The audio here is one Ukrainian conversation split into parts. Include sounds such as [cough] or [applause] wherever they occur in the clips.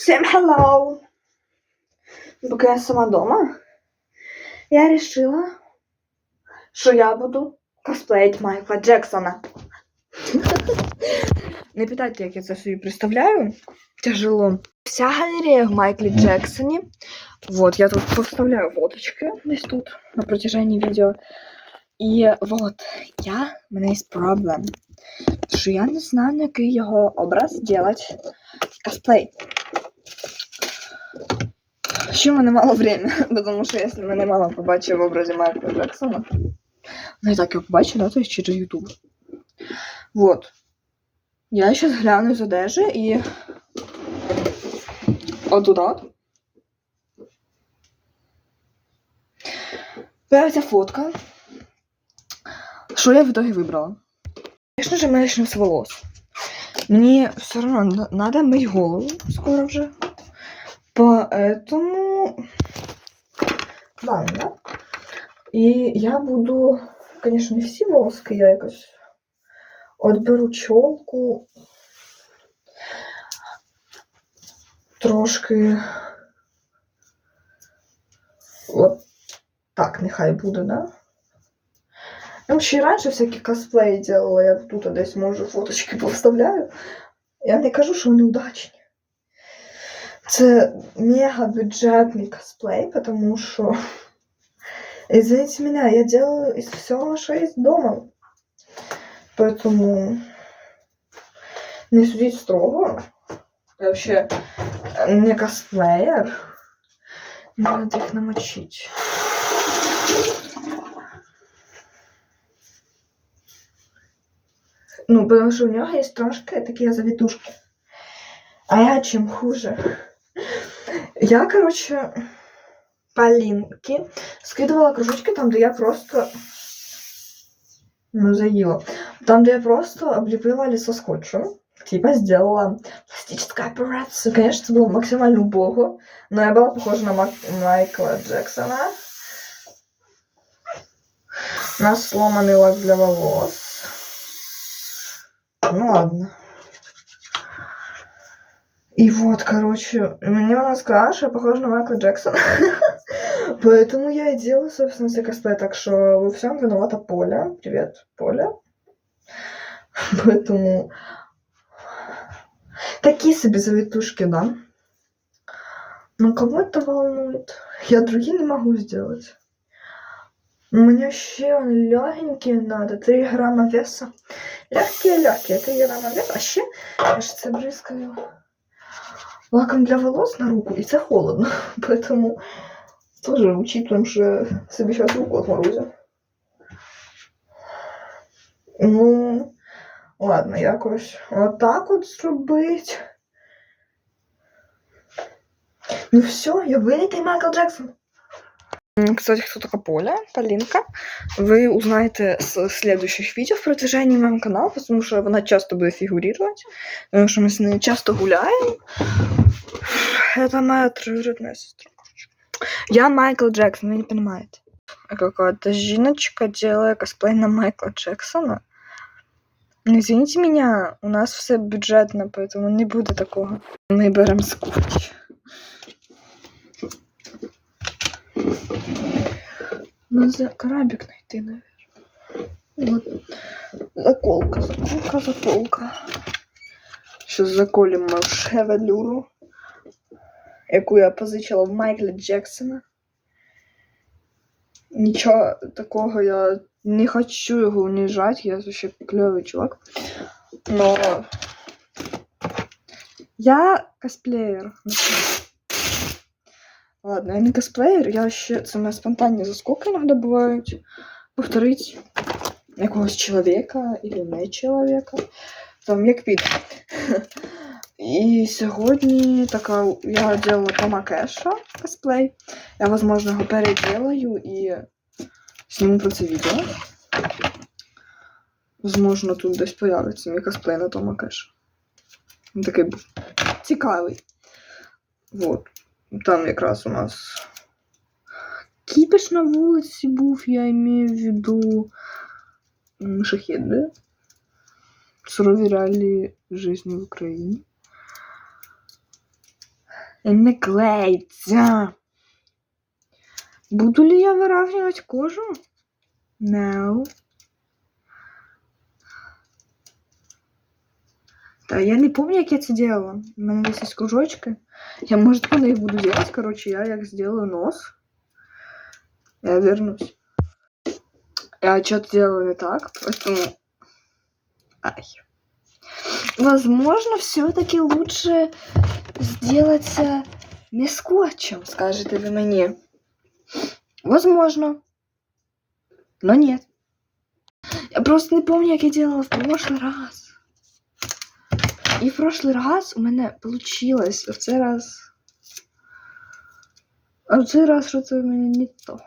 Всем hello! Поки я сама дома, я решила, що я буду косплеїть Майкла Джексона. [laughs] Не питайте, як я це собі представляю. Тяжело. Вся галерея в Майклі Джексоні. Вот, я тут поставляю фоточки десь тут на протяжении видео. І вот, я, в мене є проблем. Що я не знаю, на який його образ делать косплей. Ще в мене мало время, [laughs] тому що якщо мене мама побачить в образі Майкла Джексона, ну і так його побачить, да, то есть через YouTube. Вот. Я сейчас гляну з одежі і отуда. Появится фотка. Що я в итоге выбрала? Конечно же, мы начнем с волос. Мне все равно на- надо мыть голову скоро уже. Поэтому... Ладно. И я буду, конечно, не всі волоски, я якось отберу челку. Трошки. От так, нехай буде, да? Ну, ще й раніше всякі косплеї делала, я тут десь, може, фоточки повставляю. [laughs] Я не кажу, що вони удачні. Це мега бюджетний косплей, потому що, извините меня, я делаю из всего, что есть дома. Поэтому не судіть строго. Я вообще не косплеєр. Не надо їх намочить. Ну, потому что у него есть трошки такие завитушки. А я чем хуже? Я, короче, по линке скидывала кружочки там, где я просто... Ну, заела. Там, где я просто облепила лицо скотчем. Типа сделала пластическую операцию. Конечно, это было максимально убого. Но я была похожа на Мак- Майкла Джексона. У нас сломанный лак для волос. Ну ладно. И вот, короче, мне она сказала, что я похожа на Майкла Джексона. [laughs] Поэтому я и делаю, собственно, все косплей. Так что во всем виновата Поля. Привет, Поля. [laughs] Поэтому такие себе завитушки, да. Но кого это волнует? Я другие не могу сделать. Мне вообще легенькие надо, 3 грамма веса. Легкие-легкие, 3 грамма веса. А ще я ж це бризкаю лаком для волос на руку, и це холодно. [laughs] Поэтому тоже учитываем, что себе сейчас руку отморозим. Ну, ладно, якось отак от зробить. Ну все, я великий Майкл Джексон. Кстати, кто такая Поля, Полинка, вы узнаете с следующих видео в продвижении моего канала, потому что она часто будет фигурировать, потому что мы с ней часто гуляем. Это моя троюродная сестра. короче. Я Майкл Джексон, вы не понимаете. Какая-то жиночка делает косплей на Майкла Джексона. Ну, извините меня, у нас все бюджетно, поэтому не буде такого. Ми беремо скотч. Надо крабик найти, наверное. Вот. Заколка, заколка, заколка. Сейчас заколем мою шевелюру, яку я позичила в Майкла Джексона. Нічого такого я не хочу його унижать, я вообще клевый чувак. Но я косплеєр. Ладно, я не косплеєр, я ще це мене спонтанні заскоки іноді бувають. Повторить якогось чоловіка або не чоловіка. Там як під. І сьогодні така я делала Тома Кеша косплей. Я, возможно, його переделаю і зніму про це відео. Возможно, тут десь появиться мій косплей на Тома Кеша. Він такий цікавий. Вот. Там якраз у нас кіпіш на вулиці був, я имею в виду шахеди. Сурові реалії житті в Україні. Не клеится. Буду ли я выравнивать кожу? No. Да, я не помню, як я це делала. У мене десь є кружочки. Я, может, по них буду делать. Короче, я як сделаю нос. Я вернусь. Я что-то делала не так, поэтому... Ай. Возможно, все-таки лучше сделать э, не скотчем, скажете вы мне. Возможно. Но нет. Я просто не помню, як я делала в прошлый раз. І в прошлый раз у мене получилось, а в цей раз. А в цей раз що це в мене не то.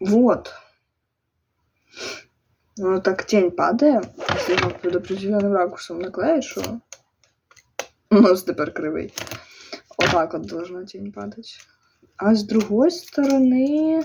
Вот. Ну так тень падає, якщо його під определенним ракурсом наклеїть, що нос тепер кривий. Отак от должна тень падать. А с другой стороны...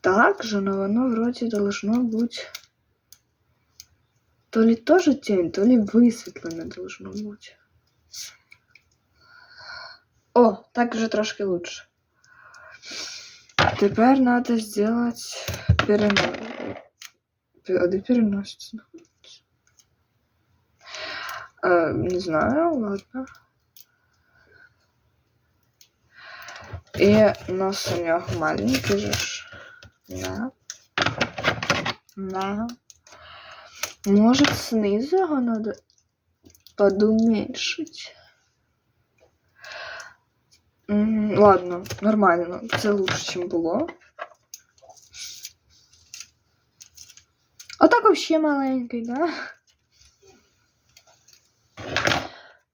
Так же, но оно вроде должно быть... То ли тоже тень, то ли высветлено должно быть. О, так вже трошки лучше. Тепер надо сделать перенос. А де переносится? Э, не знаю, ладно. И нос у нього маленький же. Да. Да. Может, снизу його надо подуменьшить? М, Ладно, нормально. Це лучше, ніж було. А так вообще маленький, да?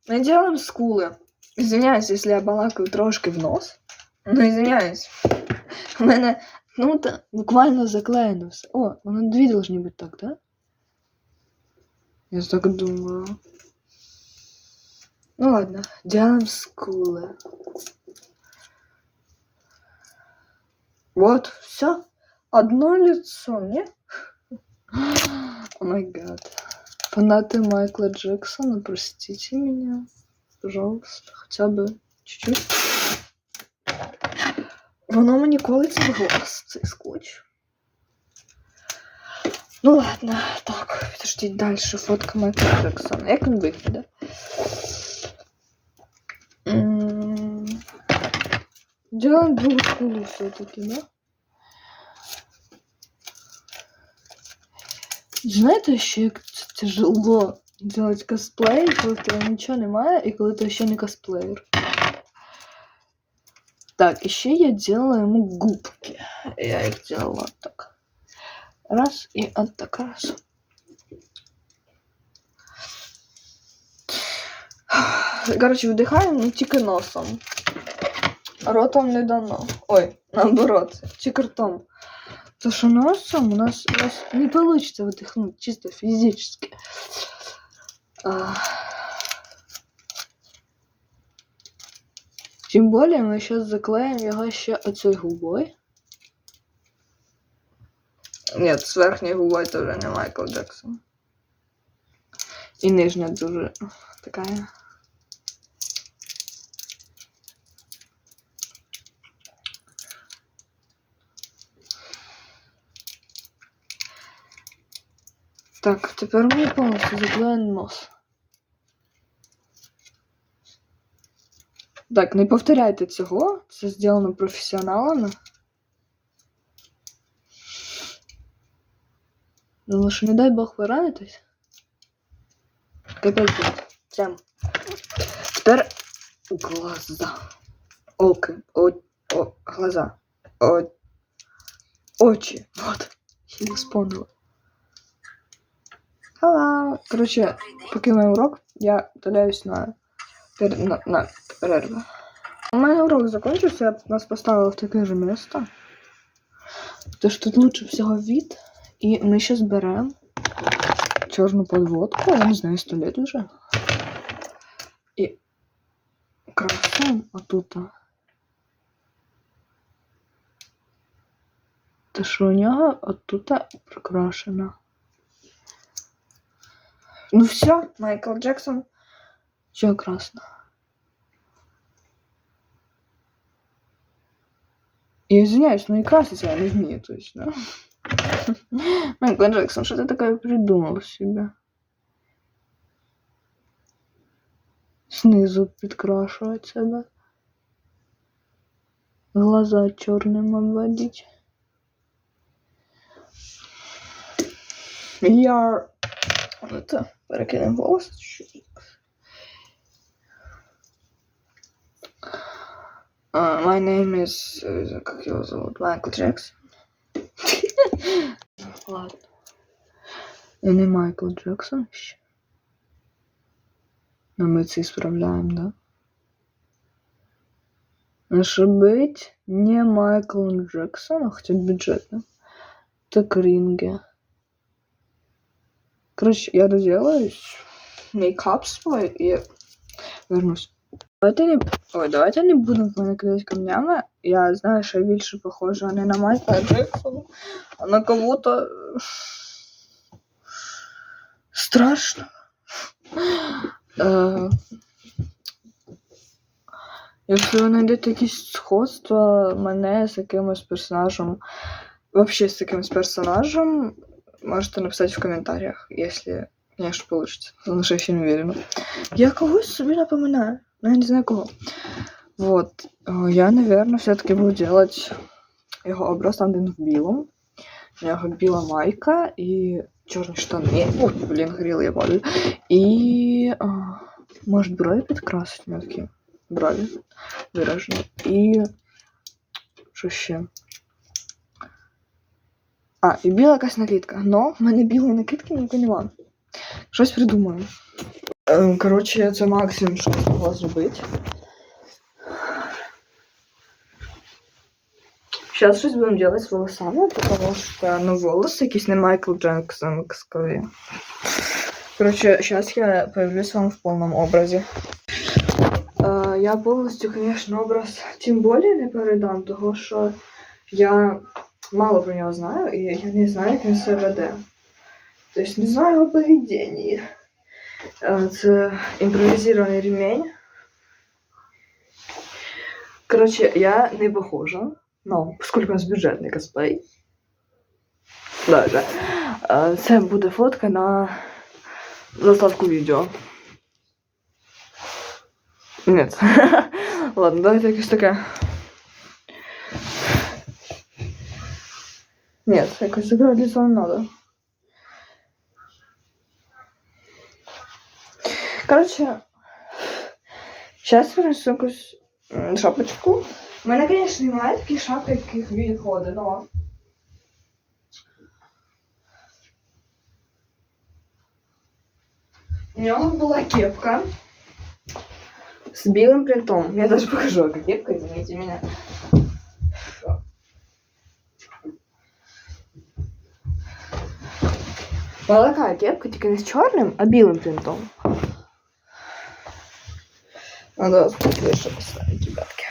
Мы делаем скулы. Извиняюсь, если я балакаю трошки в нос. Ну, извиняюсь. У мене, ну, та, буквально заклеєно все. О, воно дві должны бути так, да? Я так думаю. Ну ладно, делаем скулы. Вот, все. Одно лицо, не? О май гад. Фанаты Майкла Джексона, простите меня. Пожалуйста, хотя бы чуть-чуть. Воно мені колиться в глаз, цей скотч. Ну ладно, так, подождіть далі. Фотка Майкла Джексона. Як він виглядає? М, Делаем другу скулу все-таки, да? Знаєте, ще як це тяжело делать косплей, коли в тебе нічого немає, і коли ти ще не косплеєр. Так, еще я делала ему губки. Я их делала вот так. Раз и вот так раз. Короче, вдихаємо ну, тільки носом. Ротом не дано. Ой, наоборот, тільки ртом. То що носом у нас, у нас не получится вдихнуть чисто физически. Тем более мы сейчас заклеим его ще оцей губой. Нет, с верхней губой тоже не Майкл Джексон. И нижняя дуже такая. Так, тепер ми повністю заклеїмо нос. Так, не повторяйте цього. Це зроблено професіоналами. Ну, що не дай Бог ви ранитесь. Капець. Прям. Тепер глаза. Оки. О, о, глаза. О, очі. Вот. Я вспомнила. Hello. Короче, поки мій урок, я удаляюсь на, пер- на, на перерву. У мене урок закончився, нас поставила в таке же. Потому что тут лучше всего вид. И мы сейчас берем черную подводку, я не знаю, сто лет уже. И красим отут. Те, що у нього отут прокрашено. Ну все, Майкл Джексон. Все красно. Я извиняюсь, но и красить я не вмію, то есть, да? [laughs] Майкл Джексон, что ты такое придумал себе? Снизу підкрашувати себе. Глаза чорним обводить. Я... Это, перекинем волосы чуть-чуть. Uh, my name is... э, Как его зовут? Майкл Джексон. Ладно. Я не Майкл Джексон ще. Но мы це исправляем, да? Ошибить не Майкл Джексон, а хотя бюджетно. Так Ринге. Короче, я доделаюсь. Мейкап свой и вернусь. Давайте не... Ой, давайте не будемо мене камнями. Я знаю, що я більше похожа не на Майкла Джексона, а на кого-то страшно. Е, Якщо ви знайдете якісь сходства мене з якимось персонажем, вообще з якимось персонажем, можете написати в коментарях, если, конечно, получится. Потому что я еще не уверена. Я когось собі напоминаю, но я не знаю кого. Вот. Э, Я, наверное, все-таки буду делать його образ там, де він в білому. У нього біла майка і чорні штани. Ой, блін, гріли я падаю. І а, може брові підкрасити у нього такі брові виражені. І що ще? А, і біла якась накидка. Но в мене білої накидки ніякої нема. Щось придумаю. Ем, Коротше, це максимум, що змогла зробити. Сейчас щось будемо делать з волосами, потому что, ну, волосы якісь не Майкл Джексон Джексонськові. Короче, сейчас я появлюсь вам в полном образе. Е, я повністю, конечно, образ тим более не передам, того що я мало про нього знаю, і я не знаю, як він себе веде. Тобто не знаю його поведіння. Е, Це імпровізований ремень. Коротше, я не похожа. Ну, поскольку у нас бюджетний косплей. Да, да. Е, Це буде фотка на заставку відео. Нет. [laughs] Ладно, давайте якось таке. Нет, якось закрывать лицо не надо. Короче, сейчас м, шапочку. У мене, конечно, немає таких шапок, яких відходить, но... У нього була кепка с белым принтом. Я даже покажу, какая кепка, извините меня. Была такая кепка, только не с черным, а белым принтом. Надо вас тут выше поставить, ребятки.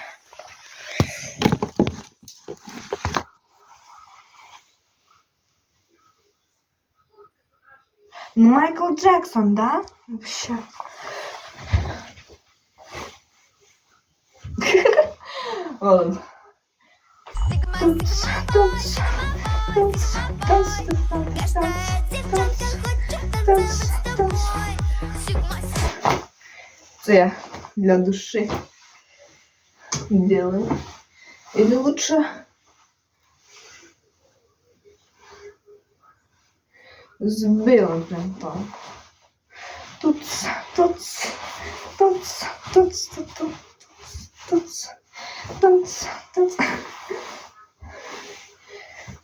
Ну, Майкл Джексон, да? Вообще. [laughs] Ладно. Танц, танц, танц, танц, танц, танц, танц, танц. Для души делаю. Или лучше с белым принтом. Тут, тут, тут, тут, тут, тут, тут, тут, тут.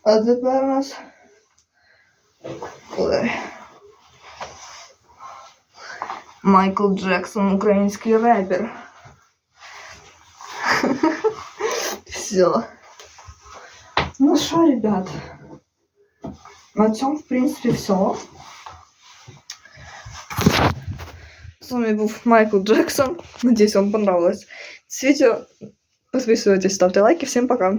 А тепер у нас Ой. Майкл Джексон, український репер. Все. Ну що, ребят, на цьому, в принципі, все. З вами був Майкл Джексон. Надеюсь, вам понравилось. Це відео. Подписывайтесь, ставьте лайки. Всем пока.